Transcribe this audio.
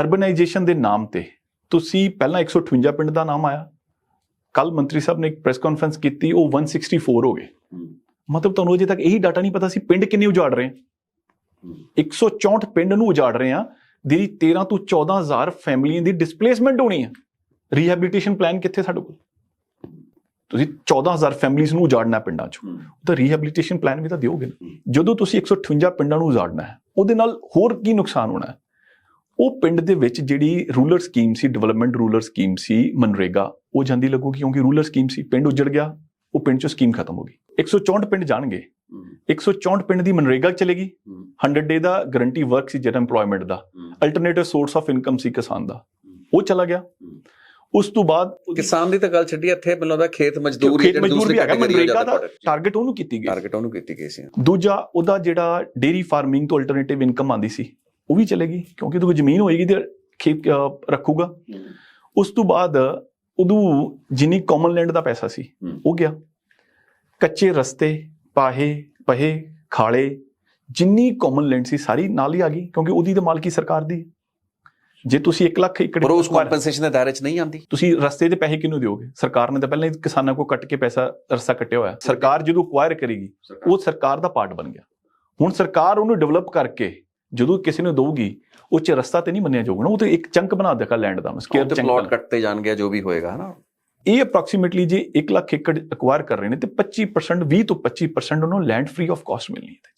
Urbanisation ਦੇ ਨਾਮ ਤੇ ਤੁਸੀਂ ਪਹਿਲਾਂ 158 ਪਿੰਡ ਦਾ ਨਾਮ ਆਇਆ। ਕੱਲ ਮੰਤਰੀ ਸਾਹਿਬ ਨੇ ਇੱਕ ਪ੍ਰੈਸ ਕਾਨਫਰੰਸ ਕੀਤੀ ਉਹ 164 ਹੋ ਗਏ। ਮਤਲਬ ਤੁਹਾਨੂੰ ਅਜੇ ਤੱਕ ਇਹੀ ਡਾਟਾ ਨਹੀਂ ਪਤਾ ਸੀ ਪਿੰਡ ਕਿੰਨੇ ਉਜਾੜ ਰਹੇ ਆ 164 ਪਿੰਡ ਨੂੰ ਉਜਾੜ ਰਹੇ ਆ ਜਿਹਦੀ 13 ਤੋਂ 14000 ਫੈਮਲੀਆਂ ਦੀ ਡਿਸਪਲੇਸਮੈਂਟ ਹੋਣੀ ਹੈ। ਰੀਹੈਬਿਲਿਟੇਸ਼ਨ ਪਲਾਨ ਕਿੱਥੇ ਸਾਡੇ ਕੋਲ? ਤੁਸੀਂ 14000 ਫੈਮਲੀਆਂ ਨੂੰ ਉਜਾੜਨਾ ਪਿੰਡਾਂ ਚੋਂ। ਉਹਦਾ ਰੀਹੈਬਿਲਿਟੇਸ਼ਨ ਪਲਾਨ ਵੀ ਤਾਂ ਦਿਓਗੇ ਨਾ। ਜਦੋਂ ਤੁਸੀਂ 158 ਪਿੰਡਾਂ ਨੂੰ ਉਜਾੜਨਾ ਹੈ ਉਹਦੇ ਨਾਲ ਹੋਰ ਕੀ ਨੁਕਸਾਨ ਹੋਣਾ ਹੈ? ਉਹ ਪਿੰਡ ਦੇ ਵਿੱਚ ਜਿਹੜੀ ਰੂਰਲ ਸਕੀਮ ਸੀ ਡਿਵੈਲਪਮੈਂਟ ਰੂਰਲ ਸਕੀਮ ਸੀ ਮਨਰੇਗਾ ਉਹ ਜਾਂਦੀ ਲੱਗੂਗੀ ਕਿਉਂਕਿ ਰੂਰਲ ਸਕੀਮ ਸੀ ਪਿੰਡ ਉਜੜ ਗਿਆ ਉਹ ਪਿੰਡ ਚੋਂ ਸਕੀਮ ਖਤਮ ਹੋ ਗਈ। 164 ਪਿੰਡ ਜਾਣਗੇ 164 ਪਿੰਡ ਦੀ ਮਨਰੇਗਾ ਚਲੇਗੀ 100 ਡੇ ਦਾ ਗਾਰੰਟੀ ਵਰਕ ਸੀ ਜਿਹੜਾ EMPLOYMENT ਦਾ ਅਲਟਰਨੇਟਿਵ ਸੋਰਸ ਆਫ ਇਨਕਮ ਸੀ ਕਿਸਾਨ ਦਾ ਉਹ ਚਲਾ ਗਿਆ। ਉਸ ਤੋਂ ਬਾਅਦ ਕਿਸਾਨ ਦੀ ਤਾਂ ਗੱਲ ਛੱਡੀ ਇੱਥੇ ਮੈਨੂੰ ਲੱਗਦਾ ਖੇਤ ਮਜ਼ਦੂਰ ਮਜ਼ਦੂਰ ਵੀ ਹੈਗਾ ਮਨਰੇਗਾ ਦਾ ਟਾਰਗੇਟ ਉਹਨੂੰ ਕੀਤੀ ਗਈ। ਟਾਰਗੇਟ ਉਹਨੂੰ ਕੀਤੀ ਗਈ ਸੀ। ਦੂਜਾ ਉਹਦਾ ਜਿਹੜਾ ਡੇਰੀ ਫਾਰਮਿੰਗ ਤੋਂ ਅਲਟਰਨੇਟਿਵ ਇਨਕਮ ਆਂਦੀ ਸੀ ਉਹ ਵੀ ਚਲੇਗੀ ਕਿਉਂਕਿ ਉਹਦੇ ਕੋਲ ਜ਼ਮੀਨ ਹੋਏਗੀ ਤੇ ਖੇਤ ਰੱਖੂਗਾ। ਉਸ ਤੋਂ ਬਾਅਦ ਉਦੋਂ ਜਿੰਨੀ ਕਾਮਨ ਲੈਂਡ ਦਾ ਪੈਸਾ ਸੀ। ਉਹ ਗਿਆ। ਕੱਚੇ ਰਸਤੇ ਪਾਹੇ ਪਹੇ ਖਾਲੇ ਜਿੰਨੀ ਕਾਮਨ ਲੈਂਡ ਸੀ ਸਾਰੀ ਨਾਲ ਹੀ ਆ ਗਈ ਕਿਉਂਕਿ ਉਹਦੀ ਤਾਂ ਮਾਲਕੀ ਸਰਕਾਰ ਦੀ। ਜੇ ਤੁਸੀਂ 1 ਲੱਖ ਏਕੜ ਪਰ ਉਸ ਕੰਪਨਸੇਸ਼ਨ ਦੇ ਦਾਇਰੇ 'ਚ ਨਹੀਂ ਆਂਦੀ ਤੁਸੀਂ ਰਸਤੇ ਦੇ ਪੈਸੇ ਕਿਹਨੂੰ ਦਿਓਗੇ? ਸਰਕਾਰ ਨੇ ਤਾਂ ਪਹਿਲਾਂ ਹੀ ਕਿਸਾਨਾਂ ਕੋ ਕੱਟ ਕੇ ਪੈਸਾ ਰਸਤਾ ਕੱਟਿਆ ਹੋਇਆ। ਸਰਕਾਰ ਜਦੋਂ ਅਕਵਾਇਰ ਕਰੇਗੀ ਉਹ ਸਰਕਾਰ ਦਾ ਪਾਰਟ ਬਣ ਗਿਆ। ਹੁਣ ਸਰਕਾਰ ਉਹਨੂੰ ਡਿਵੈਲਪ ਕਰਕੇ ਜਦੋਂ ਕਿਸੇ ਨੂੰ ਦਊਗੀ ਉਹ ਚ ਰਸਤਾ ਤੇ ਨਹੀਂ ਮੰਨਿਆ ਜਾਊਗਾ ਨਾ ਉਹ ਤੇ ਇੱਕ ਚੰਕ ਬਣਾ ਦੇਗਾ ਲੈਂਡ ਦਾ ਸਕੇਅਰ ਚੰਕ ਪਲਾਟ ਕੱਟਤੇ ਜਾਣਗੇ ਜੋ ਵੀ ਹੋਏਗਾ ਹਨਾ? ਇਹ ਅਪਰੋਕਸੀਮੇਟਲੀ ਜੇ 1 ਲੱਖ ਏਕੜ ਅਕਵਾਇਰ ਕਰ ਰਹੇ ਨੇ ਤੇ 25% 20 ਤੋਂ 25% ਉਹਨੂੰ ਲੈਂਡ ਫ੍ਰੀ ਆਫ ਕਾਸਟ ਮਿਲਣੀ ਹੈ